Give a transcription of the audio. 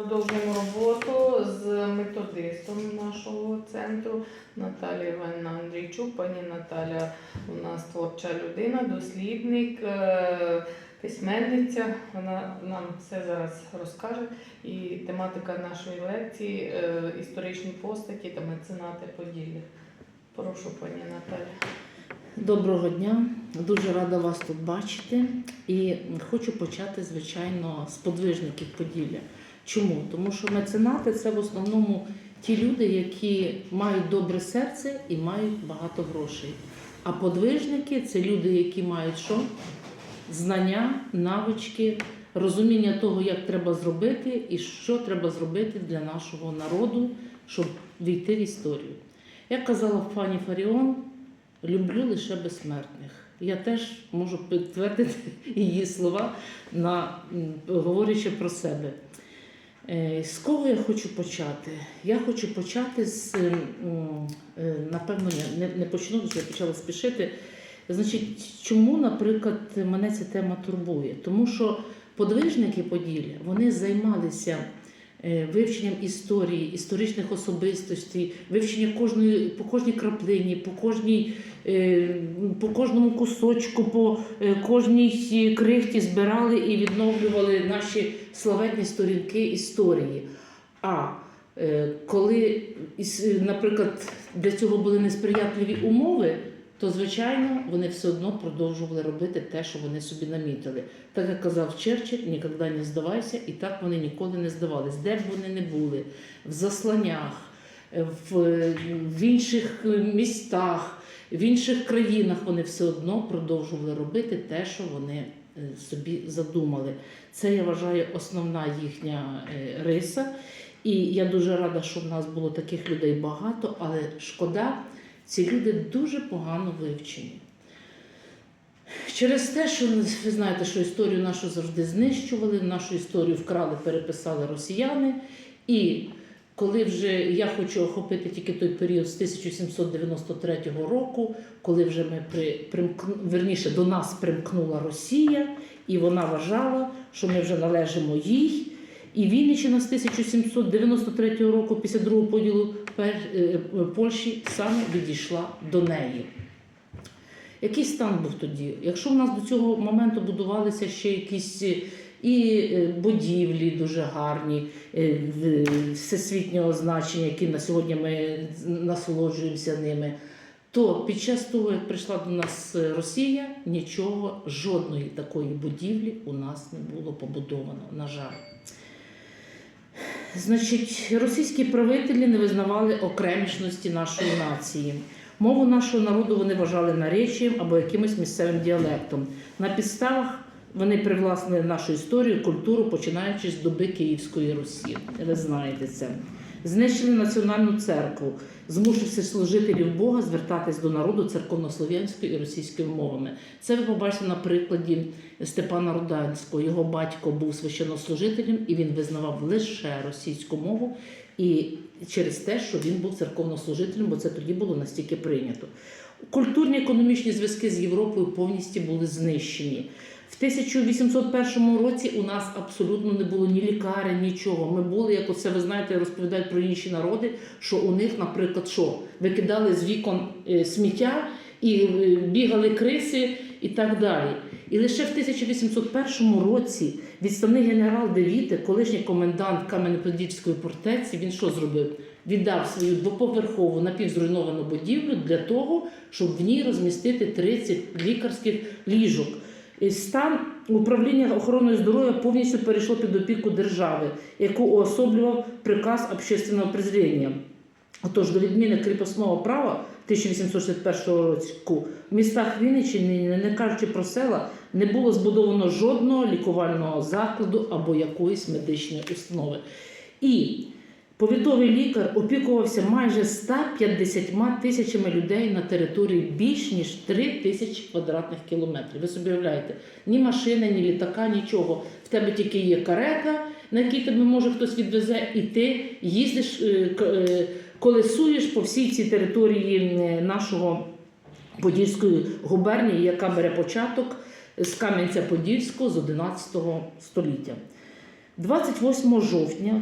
Продовжуємо роботу з методистом нашого центру Наталія Іванівна Андрійчук. Пані Наталя у нас творча людина, дослідник, е, письменниця. Вона нам все зараз розкаже. І тематика нашої лекції е, історичні постаті та меценати Поділля. Прошу, пані Наталя. Доброго дня, дуже рада вас тут бачити. І хочу почати, звичайно, з подвижників Поділля. Чому? Тому що меценати це в основному ті люди, які мають добре серце і мають багато грошей. А подвижники це люди, які мають що? Знання, навички, розуміння того, як треба зробити і що треба зробити для нашого народу, щоб війти в історію. Як казала пані Фаріон, люблю лише безсмертних. Я теж можу підтвердити її слова, на, говорячи про себе. Е, З кого я хочу почати? Я хочу почати з, е, напевно, не, не, почну, вже я почала спішити. Значить, чому, наприклад, мене ця тема турбує? Тому що подвижники Поділля вони займалися вивченням історії, історичних особистостей, вивчення кожної по кожній краплині, по кожній, е, по кожному кусочку, по е, кожній крихті збирали і відновлювали наші славетні сторінки історії. А е, коли, наприклад, для цього були несприятливі умови, то звичайно вони все одно продовжували робити те, що вони собі намітили. Так як казав Черчилль, ніколи не здавайся, і так вони ніколи не здавались. Де б вони не були, в засланнях, в, в інших містах, в інших країнах вони все одно продовжували робити те, що вони е, собі задумали. Це я вважаю основна їхня е, риса. І я дуже рада, що в нас було таких людей багато, але шкода, ці люди дуже погано вивчені. Через те, що ви знаєте, що історію нашу завжди знищували, нашу історію вкрали, переписали росіяни. І коли вже я хочу охопити тільки той період з 1793 року, коли вже ми при, примкну, верніше до нас примкнула Росія, і вона вважала, що ми вже належимо їй. І Вінниччина з 1793 року, після другого поділу Польщі, саме відійшла до неї. Який стан був тоді? Якщо в нас до цього моменту будувалися ще якісь е, і е, будівлі дуже гарні, е, всесвітнього значення, які на сьогодні ми насолоджуємося ними, то під час того, як прийшла до нас е, Росія, нічого, жодної такої будівлі у нас не було побудовано, на жаль. Значить, російські правителі не визнавали окремішності нашої нації. Мову нашого народу вони вважали наречієм або якимось місцевим діалектом. На підставах вони привласнили нашу історію, культуру, починаючи з доби Київської Русі. Ви знаєте це. Знищили національну церкву, змусивши служителів Бога звертатись до народу церковнослов'янською і російською мовами. Це ви побачите на прикладі Степана Руданського. Його батько був священнослужителем і він визнавав лише російську мову. І через те, що він був церковнослужителем, бо це тоді було настільки прийнято. Культурні економічні зв'язки з Європою повністю були знищені. В 1801 році у нас абсолютно не було ні лікарень, нічого. Ми були, як оце ви знаєте, розповідають про інші народи, що у них, наприклад, що викидали з вікон е, сміття і е, бігали криси і так далі. І лише в 1801 році відставний генерал Девіте, колишній комендант Кам'янець-Подільської фортеці, він що зробив? Віддав свою двоповерхову напівзруйновану будівлю для того, щоб в ній розмістити 30 лікарських ліжок. І Стан управління охороною здоров'я повністю перейшло під опіку держави, яку уособлював приказ общественного презріння. Отож, до відміни кріпосного права 1861 року в містах Вінниччини, не кажучи про села, не було збудовано жодного лікувального закладу або якоїсь медичної установи. І повітовий лікар опікувався майже 150 тисячами людей на території більш ніж 3 тисячі квадратних кілометрів. Ви собі уявляєте, ні машини, ні літака, нічого. В тебе тільки є карета, на якій тебе може хтось відвезе, і ти їздиш, е, е, колесуєш по всій цій території е, нашого Подільської губернії, яка бере початок з Кам'янця-Подільського з 11 століття. 28 жовтня